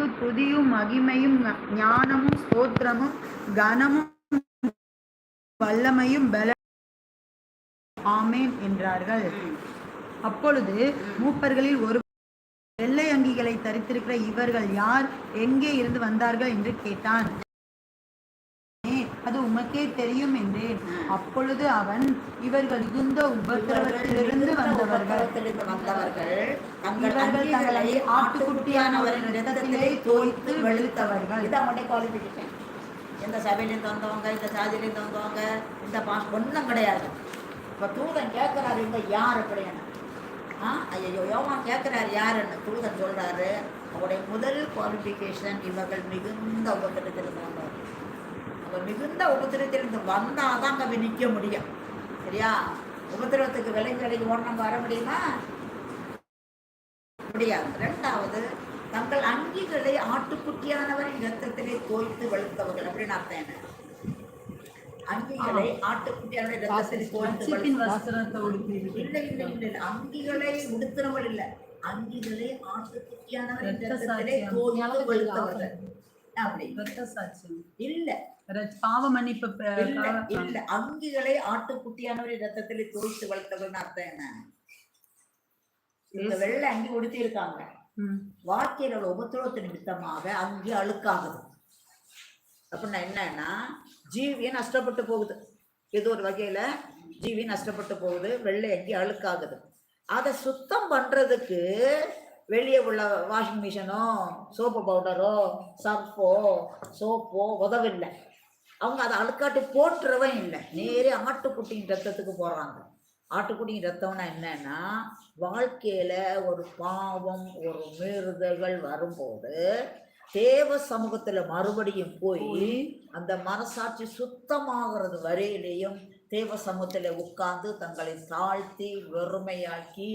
உமக்கு துதியும் மகிமையும் ஞானமும் ஸ்தோத்திரமும் கனமும் வல்லமையும் பல ஆமேன் என்றார்கள். அப்பொழுது மூப்பர்களில் ஒரு வெள்ளை அங்கிகளை தரித்திருக்கிற இவர்கள் யார் எங்கே இருந்து வந்தார்கள் என்று கேட்டான். அது உமக்கே தெரியும் என்றேன். அப்பொழுது அவன் இவர்கள் மிகுந்த உபத்திரவத்திலிருந்து வந்தவர்கள். இவர்கள் தங்களை ஆட்டுக்குட்டியானவரின் இரத்தத்திலே தோய்த்து வெளுத்தவர்கள். இது அவங்களுடைய குவாலிஃபிகேஷன் இந்த சபையிலேருந்து வந்தவங்க இந்த சாதியிலேருந்து வந்தவங்க இந்த பாஸ் ஒன்றும் கிடையாது. இப்போ தூதன் கேட்குறாரு இவங்க யார் அப்படின்னு ஆ? ஐயோ யோவான் கேட்குறாரு யாருன்னு? தூதன் சொல்கிறாரு அவருடைய முதல் குவாலிஃபிகேஷன் இவர்கள் மிகுந்த உபத்திரத்திலிருந்து வந்தவங்க மிகுந்த உபத்திரத்திலிருந்து வந்தால் தான் அங்கே நிற்க முடியும். சரியா? உபத்திரவத்துக்கு விலை விலைக்கு ஓடணும் வர முடியுமா? முடியாது. ரெண்டாவது தங்கள் அங்கிகளை ஆட்டுக்குட்டியானவரின் ரத்தத்திலே தோய்த்து வெளுத்தவர்கள் அப்படின்னு அர்த்தம் என்ன? அங்கிகளை ஆட்டுக்குட்டியானவரின் ரத்தத்திலே இல்லை இல்லை அங்கிகளை உடுத்துறவள் இல்லை. அங்கிகளை ஆட்டுக்குட்டியானவரின் இரத்த ரத்தத்திலே சாட்சியம். தோய்த்து வெளுத்தவர்கள் அப்படி. இல்ல. பாவ மன்னிப்பு இல்ல அங்கிகளை ஆட்டுக்குட்டியானவரின் ரத்தத்திலே தோய்த்து வெளுத்தவள்னு அர்த்தம் என்ன? இந்த வெள்ளை அங்கி உடுத்தி இருக்காங்க. வாழ்க்கையில உபத்திரவத்து நிமித்தமாக அங்கே அழுக்காகுது. அப்படின்னா என்னன்னா ஜீவியம் நஷ்டப்பட்டு போகுது. இது ஒரு வகையில ஜீவி நஷ்டப்பட்டு போகுது வெள்ளை அங்கி அழுக்காகுது. அதை சுத்தம் பண்றதுக்கு வெளியே உள்ள வாஷிங் மிஷினோ சோப்பு பவுடரோ சர்ஃபோ சோப்போ உதவில்லை. அவங்க அதை அழுக்காட்டி போட்டுறவன் இல்லை. நேரே ஆட்டுக்குட்டியின் ரத்தத்துக்கு போடுறாங்க. ஆட்டுக்குட்டியின் ரத்தம்னா என்னன்னா வாழ்க்கையில ஒரு பாவம் ஒரு மீறுதல்கள் வரும்போது தேவ சமூகத்துல மறுபடியும் போய் அந்த மனசாட்சி சுத்தமாகிறது வரையிலையும் தேவ சமூகத்துல உட்கார்ந்து தங்களை தாழ்த்தி வெறுமையாக்கி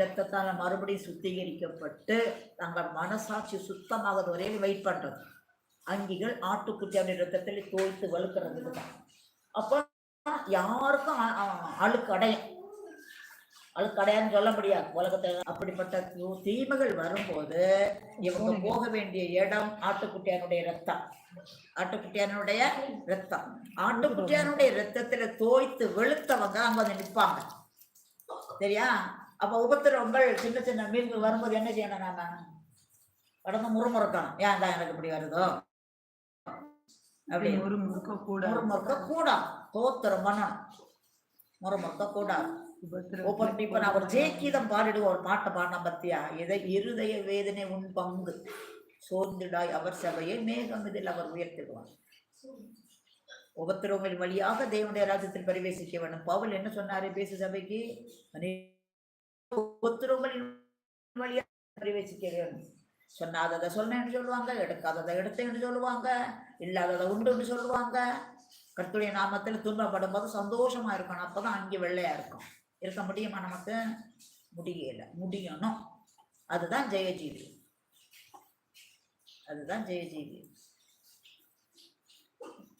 ரத்தத்தால மறுபடியும் சுத்திகரிக்கப்பட்டு தங்கள் மனசாட்சி சுத்தமாகிறது வரையில் வெயிட் பண்றது. அங்கிகள் ஆட்டுக்குட்டியான ரத்தத்தில் தோய்த்து வலுக்கிறதுக்கு தான். அப்போ யாருக்கும் அழுக்கு அடையும் அழுக்கு அடையான்னு சொல்ல முடியாது. உலகத்தில் அப்படிப்பட்ட தீமைகள் வரும்போது இவங்க போக வேண்டிய இடம் ஆட்டுக்குட்டியானுடைய ரத்தம். ஆட்டுக்குட்டியானுடைய ரத்தம். ஆட்டுக்குட்டியானுடைய ரத்தத்துல தோய்த்து வெளுத்தவங்க அங்க வந்து நிற்பாங்க. சரியா? அப்ப உபத்திரவங்கள் சின்ன சின்ன மீன்கள் வரும்போது என்ன செய்யணும் நாம? கடந்து முறுமுறுக்கணும். ஏன் தான் எனக்கு இப்படி வருதோ? அப்படி ஒரு முறுக்க கூட. முறுமுறுக்க கூடாது தோத்திரம் பண்ணணும் முறுமுறுக்க கூடாது ஒவ்வொரு இப்ப நான் ஒரு ஜெயகீதம் பாடிடுவோம். ஒரு பாட்டை பாடினா பத்தியா? இதை இருதய வேதனை உன் பங்கு. சோர்ந்திடாய் அவர் சபையை மேகம் இதில் அவர் உயர்த்திடுவார். உபத்திரவங்கள் வழியாக தேவனுடைய ராஜ்யத்தில் பிரவேசிக்க வேண்டும் பவுல் என்ன சொன்னாரு பேசு சபைக்கு? உபத்திரவங்களின் வழியாக பிரவேசிக்க வேண்டும் சொன்னாததை சொன்னேன்னு சொல்லுவாங்க எடுக்காததை எடுத்தேன்னு சொல்லுவாங்க இல்லாததை உண்டுன்னு சொல்லுவாங்க. கர்த்துடைய நாமத்தில் துன்பப்படும் போது சந்தோஷமா இருக்கணும். அப்போதான் அங்கே வெள்ளையா இருக்கும். இருக்க முடியுமா நமக்கு? முடியல. முடியணும். அதுதான் ஜெயஜீவி. அதுதான் ஜெயஜீவி.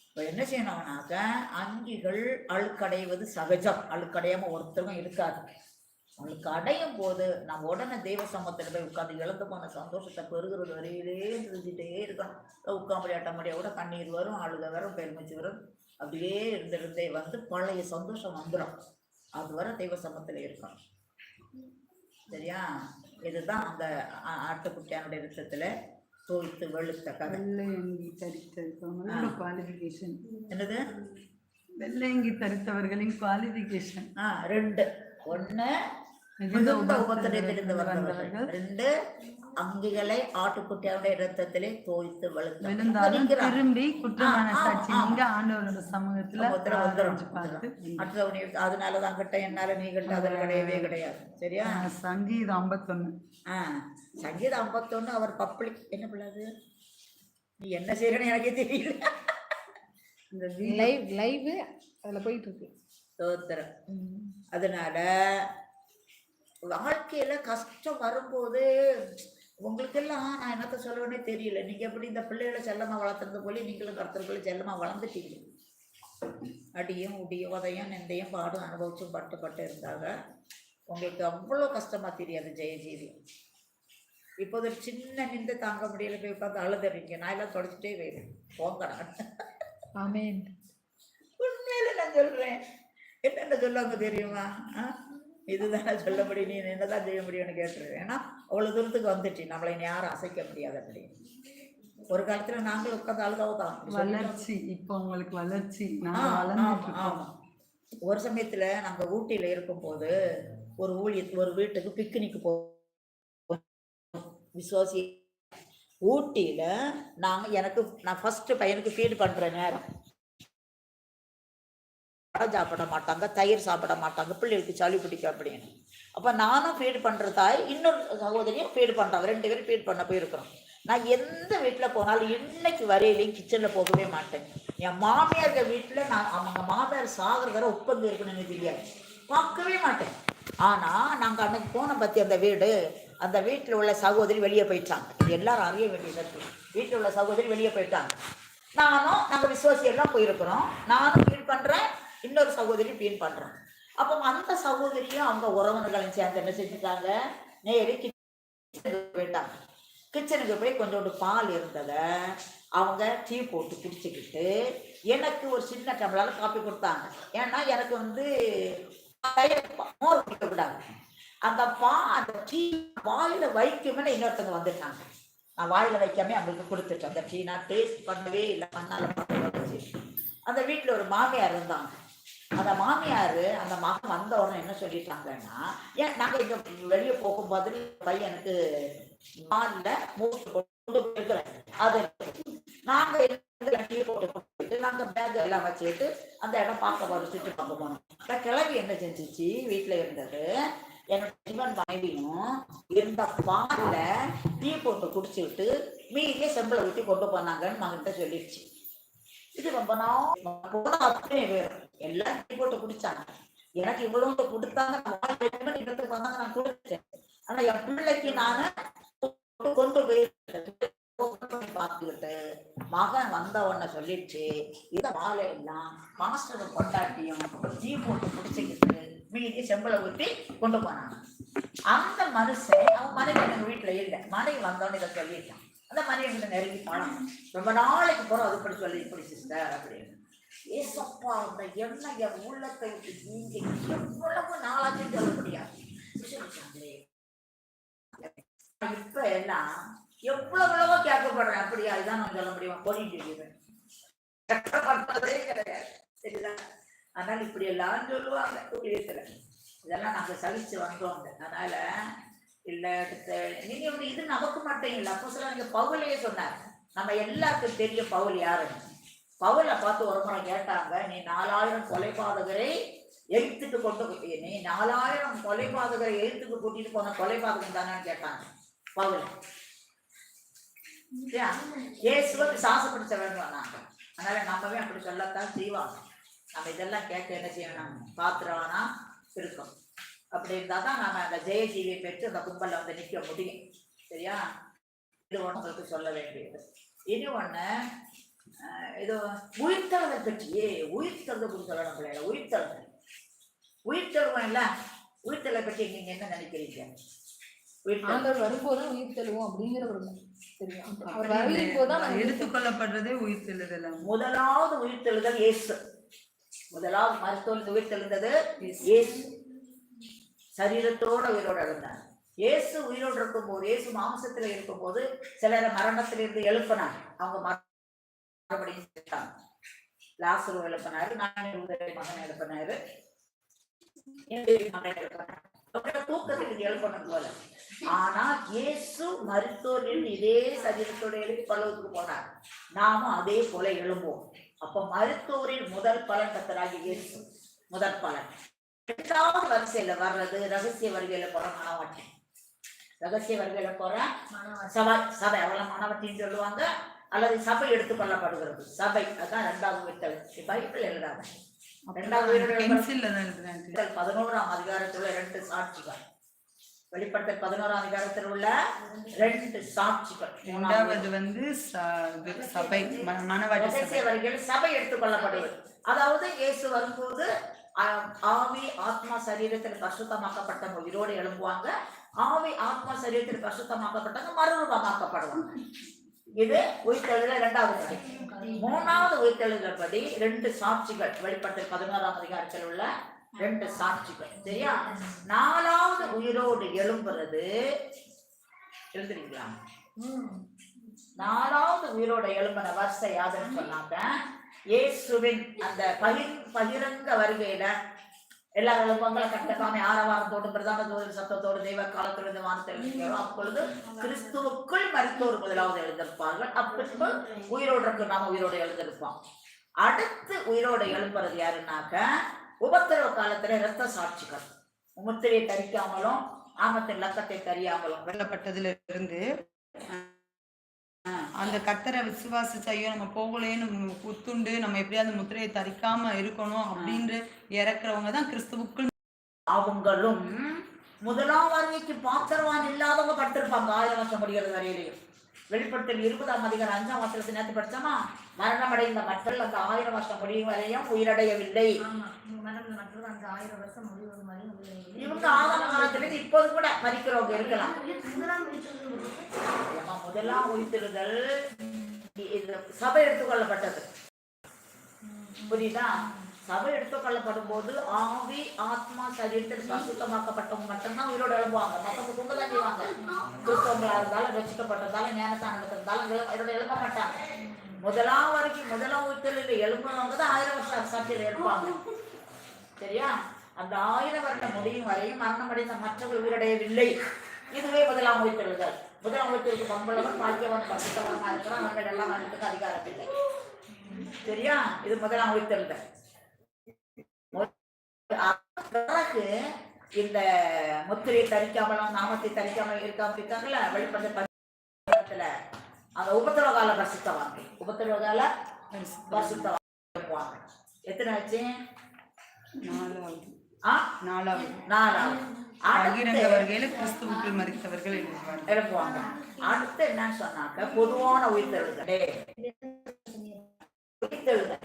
இப்ப என்ன செய்யணும்னாக்க அங்கிகள் அழுக்கடைவது சகஜம். அழுக்கடையாம ஒருத்தரும் இருக்காது. அழுக்கு அடையும் போது நம்ம உடனே தெய்வ சமத்தில் போய் உட்காந்து இழந்து போன சந்தோஷத்தை பெருகிறது வரையிலே இருந்துகிட்டே இருக்கணும். உட்காம்படி ஆட்டம்படியா கூட கண்ணீர் வரும் அழுக வரும் பெருமிச்சு வரும். அப்படியே இருந்திருந்தே வந்து பழைய சந்தோஷம் வந்துடும் அது வரை தெய்வ சமத்தில் இருக்கணும். சரியா? இதுதான் அந்த ஆட்டுக்குட்டியானுடைய ரத்தத்துல தோய்த்து வெளுத்த குவாலிஃபிகேஷன் என்னது? வெள்ளை அங்கி தரித்தவர்களின் குவாலிஃபிகேஷன் ஆ ரெண்டு. ஒண்ணு மிகுந்த உபத்திரத்திலிருந்து வந்தவர்கள். ரெண்டு அங்கிகளை ஆட்டுக்குட்டியானுடைய ரத்தத்திலே தோய்த்து விழுந்தாலும் திரும்பி குற்றமான சாட்சி. நீங்க ஆண்டவரோட சமூகத்துல மற்றவனி அதனாலதான் கிட்ட என்னால நீ கிட்ட அதில் கிடையவே கிடையாது. சரியா? சங்கீதம் ஐம்பத்தொன்னு. ஆ சங்கீதம் ஐம்பத்தொன்னு அவர் பப்ளிக் என்ன பிள்ளாது நீ என்ன செய்யறன்னு எனக்கே தெரியல. இந்த லைவ் லைவ் அதில் போயிட்டு இருக்கு. ஸ்தோத்திரம். அதனால வாழ்க்கையில கஷ்டம் வரும்போது உங்களுக்கெல்லாம் நான் என்னத்த சொல்லுவேனே தெரியல. நீங்க எப்படி இந்த பிள்ளைகளை செல்லமா வளர்த்துறது போல நீங்களும் கருத்தர்களை செல்லமா வளர்ந்துட்டீங்க. அடியும் உடியும் உதையும் நெந்தையும் பாடும் அனுபவிச்சும் பட்டு பட்டு இருந்தாங்க. உங்களுக்கு அவ்வளோ கஷ்டமா தெரியாது ஜெயஜீவி. இப்போது ஒரு சின்ன நின்று தாங்க முடியல. போய் உட்காந்து அழுதுறீங்க. நான் எல்லாம் தொடச்சிட்டே போயிடுவேன் போங்க நான். ஆமென். உண்மையில நான் சொல்றேன். என்னென்ன சொல்லுவாங்க தெரியுமா? ஆ? இதுதானே சொல்ல முடியும். நீ என்னதான் செய்ய முடியும்னு கேட்டுருவேன் ஏன்னா அவ்வளோ தூரத்துக்கு வந்துச்சு நம்மளை யாரும் அசைக்க முடியாது அப்படி. ஒரு காலத்துல நாங்களும் உட்காந்து அழுதவ தான். அப்படி சொல்லி- வளர்ச்சி. இப்போ உங்களுக்கு வளர்ச்சி. ஆமா. ஒரு சமயத்துல நாங்க ஊட்டியில இருக்கும்போது ஒரு ஊழிய ஒரு வீட்டுக்கு பிக்னிக் போ விசுவாசி ஊட்டியில நாங்க எனக்கு நான் ஃபர்ஸ்ட் பையனுக்கு ஃபீட் பண்ற நேரம். பழம் சாப்பிட மாட்டாங்க தயிர் சாப்பிட மாட்டாங்க பிள்ளைகளுக்கு சளி பிடிக்கும் அப்படின்னு. அப்போ நானும் ஃபீட் பண்ணுற தாய் இன்னொரு சகோதரியும் ஃபீட் பண்ணுறாங்க ரெண்டு பேரும் ஃபீட் பண்ண போயிருக்கிறோம். நான் எந்த வீட்டில் போனாலும் இன்னைக்கு வரையிலையும் கிச்சனில் போகவே மாட்டேன். என் மாமியார் வீட்டில் நான் அவங்க மாமியார் சாகிறதார வரை இருக்குன்னு எனக்கு தெரியாது. பார்க்கவே மாட்டேன். ஆனால் நாங்கள் அன்னைக்கு போன பற்றி அந்த வீடு? அந்த வீட்டில் உள்ள சகோதரி வெளியே போயிட்டாங்க. எல்லாரும் அறிய வேண்டியது வீட்டில் உள்ள சகோதரி வெளியே போயிட்டாங்க. நானும் நாங்கள் விசுவாசியெல்லாம் போயிருக்கிறோம். நானும் ஃபீல் பண்ணுறேன் இன்னொரு சகோதரி பீன் பண்ணுறேன் அப்போ அந்த சகோதரியும் அவங்க உறவினர்களும் சேர்ந்து என்ன செஞ்சுட்டாங்க? நேரே கிச்சனுக்கு போயிட்டாங்க. கிச்சனுக்கு போய் கொஞ்சோண்டு பால் இருந்ததை அவங்க டீ போட்டு குடிச்சுக்கிட்டு எனக்கு ஒரு சின்ன டம்ளால் காப்பி கொடுத்தாங்க. ஏன்னா எனக்கு வந்து மோர் குடிக்கக்கூடாது அந்த பா அந்த டீ வாயில வைக்குமே இன்னொருத்தவங்க வந்துட்டாங்க. நான் வாயில வைக்காம அவங்களுக்கு கொடுத்துட்டேன். அந்த டீ நான் டேஸ்ட் பண்ணவே இல்லை. மண்ணால் அந்த வீட்டில் ஒரு மாமியார் இருந்தாங்க. அந்த மாமியார் அந்த மகன் வந்த உடனே என்ன சொல்லிட்டாங்கன்னா ஏன் நாங்கள் இங்கே வெளியே போகும்போது பையனுக்கு மாலில் மூட்டு கொண்டு போயிருக்கிறேன் அது நாங்கள் டீ போட்டு நாங்கள் பேக் எல்லாம் வச்சுக்கிட்டு அந்த இடம் பார்க்க போகிறோம் சுற்றி பார்க்க போனோம் கிளவி என்ன செஞ்சிச்சு? வீட்டில் இருந்தது. என்னோட சிவன் மனைவியும் இருந்த பாலில் டீ போட்டு குடிச்சு விட்டு மீதியே செம்பில் ஊற்றி கொண்டு போனாங்கன்னு மகன்கிட்ட சொல்லிடுச்சு. இது ரொம்ப நாள் அத்தனை பேர் எல்லாம் டீ போட்டு குடிச்சாங்க. எனக்கு இவ்வளவு கொடுத்தாங்க நான் இடத்துக்கு வந்தாங்க நான் கொடுத்தேன் ஆனா என் பிள்ளைக்கு நானு கொண்டு போய் பார்த்துக்கிட்டு மகன் வந்த உடனே சொல்லிடுச்சு இந்த வாழை எல்லாம் மாஸ்டர் கொண்டாட்டியும் டீ போட்டு குடிச்சுக்கிட்டு மீதி செம்பளை ஊற்றி கொண்டு போனாங்க. அந்த மனுஷன் அவன் மனைவி எங்க வீட்டுல இல்லை. மனைவி வந்தோன்னு இதை சொல்லிட்டான். அந்த மனைவி நெருங்கி போனான். ரொம்ப நாளைக்கு போறோம் அது இப்படி சொல்லி இப்படி சிஸ்டர் அப்படின்னு. ஏசப்பா அந்த எண்ணெய் என் உள்ளத்தை நீங்க எவ்வளவு நாளாச்சும் சொல்ல முடியாது. இப்ப எல்லாம் எவ்வளவு எவ்வளவோ கேட்கப்படுறேன். அப்படியா? இதான் நான் சொல்ல முடியும். போடிட்டு இருக்கிறேன் கிடையாது. சரிதா அதனால இப்படி எல்லாம் சொல்லுவாங்க. ஊழியத்துல இதெல்லாம் நாங்க சகிச்சு வந்தோம். அதனால இல்ல அடுத்த நீங்க வந்து இது நமக்கு மட்டும் இல்லை. அப்போ சொல்ல நீங்க பவுலையே சொன்னாங்க நம்ம எல்லாருக்கும் தெரிய பவுல் யாருன்னு. பவுலை பார்த்து ஒரு முறை கேட்டாங்க நீ நாலாயிரம் கொலைபாதகரை எழுத்துக்கு கொண்டு நீ நாலாயிரம் கொலைபாதகரை எழுத்துக்கு கூட்டிட்டு போன கொலைபாதகம் தானேன்னு கேட்டாங்க பவுல். ஏ இயேசுவை பிசாசு பிடிச்சவங்க வந்தாங்க அதனால நம்மவே அப்படி சொல்லத்தான் செய்வாங்க. நம்ம இதெல்லாம் கேட்க என்ன செய்யணும்? பாத்திரம்னா இருக்கும் அப்படி இருந்தால் தான் நம்ம அந்த ஜெயஜீவியை பெற்று அந்த கும்பலில் வந்து நிற்க முடியும். சரியா? இது ஒன்று உங்களுக்கு சொல்ல வேண்டியது. இனி ஒன்று இது உயிர்த்தெழுதை பற்றியே உயிர்த்தெழுதை பற்றி சொல்லணும் பிள்ளைகள உயிர்த்தெழுதை உயிர்த்தெழுவோம் இல்லை? உயிர்த்தெழுதை பற்றி நீங்க என்ன நினைக்கிறீங்க? ஆண்டவர் வரும்போது உயிர் தெழுவோம் அப்படிங்கிற ஒரு தெரியும் எடுத்துக்கொள்ளப்படுறதே உயிர் தெழுதல் முதலாவது உயிர்த்தெழுதல் இயேசு. முதலாவது மருத்துவத்தில் உயிர்த்தெழுந்தது இயேசு. சரீரத்தோட உயிரோட எழுந்தார். இயேசு உயிரோடு இருக்கும்போது இயேசு மாம்சத்துல இருக்கும்போது சிலரை மரணத்திலிருந்து எழுப்பினார். அவங்க மறுபடியும் செத்தாங்க லாசரு எழுப்பினாரு நான் மகன் எழுப்பினாரு என்னுடைய மகன் எழுப்பினாரு தூக்கத்துக்கு எழுப்பணும் போல. ஆனா இயேசு மருத்துவரில் இதே சரீரத்தோட எழுப்பி பல்லவத்துக்கு போனார். நாமும் அதே போல எழும்புவோம். அப்ப மருத்துவரில் முதல் பலன் கத்தராகி இயேசு. முதல் பலன். இரண்டாவது வரிசையில வர்றது ரகசிய வருகையில போற மனவாட்டி. ரகசிய வருகையில போற சபை சபை அவ்வளவு மனவாட்டின்னு சொல்லுவாங்க. அல்லது சபை எடுத்துக்கொள்ளப்படுகிறது சபை அதான் ரெண்டாவது விட்டல். பைபிள் எழுதாங்க ரெண்டாவது உயிரோடு எழுப்புற பென்சில்ல தான் எழுதுறேன். வெளிப்படுத்தல் பதினோராம் அதிகாரத்தில் உள்ள ரெண்டு சாட்சிகள். வெளிப்படுத்தல் பதினோராம் அதிகாரத்தில் உள்ள ரெண்டு சாட்சிகள். ரெண்டாவது வந்து சபை ம- மணவாட்டி ரகசிய சபை. எடுத்துக்கொள்ளப்படுவது அதாவது இயேசு வரும்போது ஆவி ஆத்மா சரீரத்தில் பரிசுத்தமாக்கப்பட்ட உயிரோடு எழும்புவாங்க. ஆவி ஆத்மா சரீரத்தில் பசுத்தமாக்கப்பட்டவங்க மறுரூபமாக்கப்படுவாங்க. இது உயிர்த்தெழுதல இரண்டாவது மூணாவது உயிர்த்தெழுதல் படி ரெண்டு சாட்சிகள் வெளிப்பட்ட பதினோராம் அதிகாரத்தில் உள்ள ரெண்டு சாட்சிகள். சரியா? நாலாவது உயிரோடு எழும்புறது எழுதுறீங்களா? நாலாவது உயிரோட எழும்பின வருஷம் யாதுன்னு சொன்னாங்க இயேசுவின் அந்த பகிர் பகிரங்க வருகையில எல்லாரும் எழுப்பங்களை கட்டக்காம ஆரவாரத்தோடு பிரதான தூதர் சத்தத்தோடு தெய்வ காலத்திலிருந்து வானத்தில் அப்பொழுது கிறிஸ்துவுக்குள் மருத்துவர் முதலாவது எழுந்திருப்பார்கள். அப்பின்பு உயிரோடு இருக்கு நாம உயிரோடு எழுந்திருப்போம். அடுத்து உயிரோடு எழுப்புறது யாருன்னாக்க உபத்திரவ காலத்துல இரத்த சாட்சிகள். முத்திரையை தரிக்காமலும் ஆமத்தின் லக்கத்தை தரியாமலும் வெள்ளப்பட்டதுல இருந்து அந்த கத்தரை விசுவாசிச்சு ஐயோ நம்ம போகலேன்னு குத்துண்டு நம்ம எப்படியாவது முத்திரையை தரிக்காம இருக்கணும் அப்படின்னு இறக்குறவங்க தான் கிறிஸ்துவுக்குள். அவங்களும் முதலாம் வருகைக்கு பாத்திரவான் இல்லாதவங்க பட்டிருப்பாங்க. ஆயிரம் வருஷம் முடிகிறது வரையிலையும் வெளிப்படுத்தல் இருபதாம் அதிகாரம் அஞ்சாம் வருஷத்தை நேற்று படிச்சோமா? மரணம் அடைந்த மக்கள் அந்த ஆயிரம் வருஷம் முடியும் வரையும் உயிரடையவில்லை. மற்றது அந்த ஆயிரம் வருஷம் முடிவு மாதிரி இவங்க ஆதார காலத்துல இப்போது கூட மறிக்கிறவங்க இருக்கலாம் முதலாம் உயிர்த்தெழுதல் இது சபை எடுத்துக்கொள்ளப்பட்டது. புரியுதா? சபை எடுத்துக்கொள்ளப்படும் போது ஆவி ஆத்மா சரீரத்தில் பரிசுத்தமாக்கப்பட்டவங்க மட்டும்தான் உயிரோடு எழும்புவாங்க. மற்றவங்க தூங்க தான் செய்வாங்க. கிறிஸ்தவங்களா இருந்தாலும் ரசிக்கப்பட்டதாலும் ஞானத்தானத்தில் இருந்தாலும் இதோட எழுப்ப மாட்டாங்க. முதலாம் வரைக்கும் முதலாம் உயிர்த்தெழுதில் எழுப்புனவங்க தான் ஆயிரம் வருஷம் சாட்சியில் இருப்பாங்க சரியா? அந்த ஆயிரம் வருட முடியும் வரையும் மரணம் அடைந்த மற்றவர்கள் உயிரடையவில்லை. இதுவே முதலாம் உயிர்த்தெழுதல் முதலாம் உயிர்த்தெழுக்கு பம்பளவன் பாக்கியவன் பரிசுத்தவனா இருக்கிறான் அவர்கள் எல்லாம் மரணத்துக்கு அதிகாரம் இல்லை சரியா? இது முதலாம் உயிர்த்தெழுதல் பிறகு இந்த முத்திரையை தரிக்காமலும் நாமத்தை தரிக்காமல் இருக்காம இருக்காங்கல்ல? வெளிப்பட்ட அந்த உபத்திரவ கால பரிசுத்தவாங்க உபத்திரவ கால பரிசுத்தவாங்க எத்தனை ஆச்சு? நாலாவது. ஆ? நாலாவது. நாலாவது. பகிரங்க வருகையில கிறிஸ்துவுக்குள் மறித்தவர்கள் எழுப்புவாங்க அடுத்து என்ன சொன்னாக்க பொதுவான உயிர்த்தெழுதல். உயிர்த்தெழுதல்.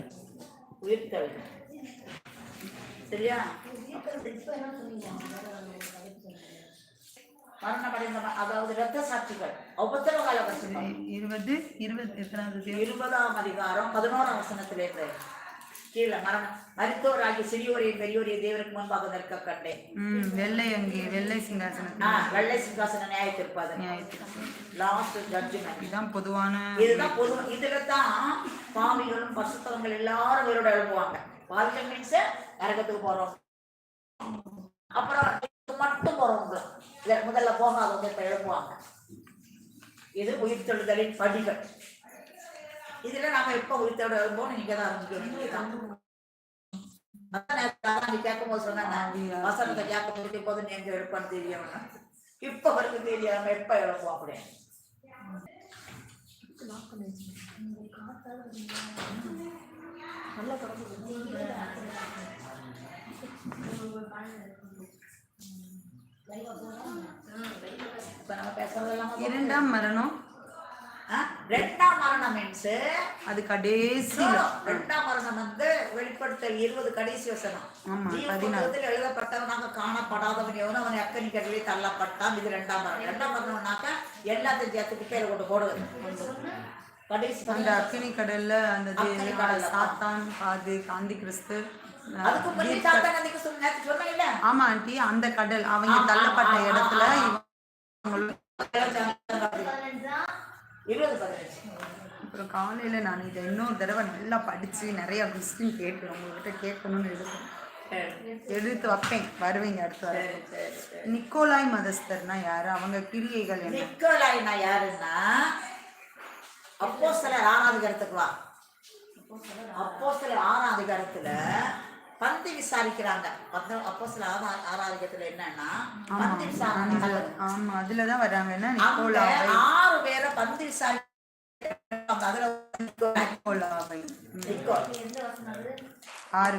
உயிர்த்தெழுதல். சரியா? மரணமடைந்த அதாவது இரத்த சாட்சிகள். உபத்திரவ கால இருபது இருபது? இருபதாம் அதிகாரம் பதினோராம் வசனத்திலிருந்து கீழே மரணம் மருத்துவராகி சிறியோரையும் பெரியோரையும் தேவருக்கு முன்பாக நிற்க கண்டேன் வெள்ளை அங்கே வெள்ளை ஆ, சிங்காசனத்தில் வெள்ளை சிங்காசன நியாயத்திருப்பாது லாஸ்ட் ஜட்ஜ்மெண்ட் இதுதான் பொதுவான இதுதான் பொது இதுல தான் பாவிகளும் பசுத்தவங்கள் எல்லாரும் உயிரோட எழுப்புவாங்க பாவிகள் மீன்ஸ் நரகத்துக்கு போறோம். அப்புறம் மட்டும் போறவங்க முதல்ல போகாதவங்க இப்ப எழுப்புவாங்க இது உயிர்த்தெழுதலின் படிகள். இதுல நாம எப்ப உயிர்த்தெழ எழுப்போம் நீங்க தான் அறிஞ்சுக்கணும் கேட்கும் போது சொன்னாங்க வசனத்தை கேட்கும் போது இப்போது நீங்க எழுப்பான்னு தெரியும். இப்ப வரைக்கும் தெரியாம எப்ப எழுப்போம் அப்படின்னு நல்ல தொடர்பு இப்ப நம்ம பேசுறதெல்லாம் இரண்டாம் மரணம்? ரெண்டாம் மரணம் மீன்ஸ் அது கடைசியில ரெண்டாம் மரணம் வந்து வெளிப்படுத்தல் இருபது கடைசி வசனம். ஆமா, ஜீவ பதினாறு. புத்தகத்தில் எழுதப்பட்டவனாக காணப்படாதவன் எவனோ அவன் அக்கனி கடலிலே தள்ளப்பட்டான். இது ரெண்டாம் மரணம். ரெண்டாம் மரணம்னாக்க எல்லாத்தையும் சேர்த்து குப்பையில கொண்டு போடுவது. கடைசி அந்த. அக்கினி கடல்ல அந்த. சாத்தான் அது காந்தி கிறிஸ்து ஆமா ஆண்டி அந்த கடல். அவங்க தள்ளப்பட்ட இடத்துல இருபது பதினஞ்சு. அப்புறம் காலையில நான் இதை இன்னொரு தடவை நல்லா படிச்சு நிறைய கொஸ்டின் கேட்டு உங்ககிட்ட கேட்கணும்னு சரி, எடுத்து வைப்பேன். வருவீங்க அடுத்த வாரம். நிக்கோலாய் மதஸ்தர்னா யாரு? அவங்க கிரியைகள் என்ன? நிக்கோலாய்னா யாருன்னா அப்போ சிலர் ஆறாம் அதிகாரத்துக்கு வா. அப்போ சிலர் ஆறாம் அதிகாரத்துல பந்தி விசாரிக்கிறாங்க. அப்போ சில அதிகாரத்துல என்னன்னா பந்தி விசாரணை ஆமா அதுலதான் வர்றாங்க என்ன ஆறு பேரை பந்தி ஆறு.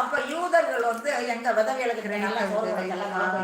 அப்போ யூதர்கள் வந்து எங்க விதவை, எல்லாம்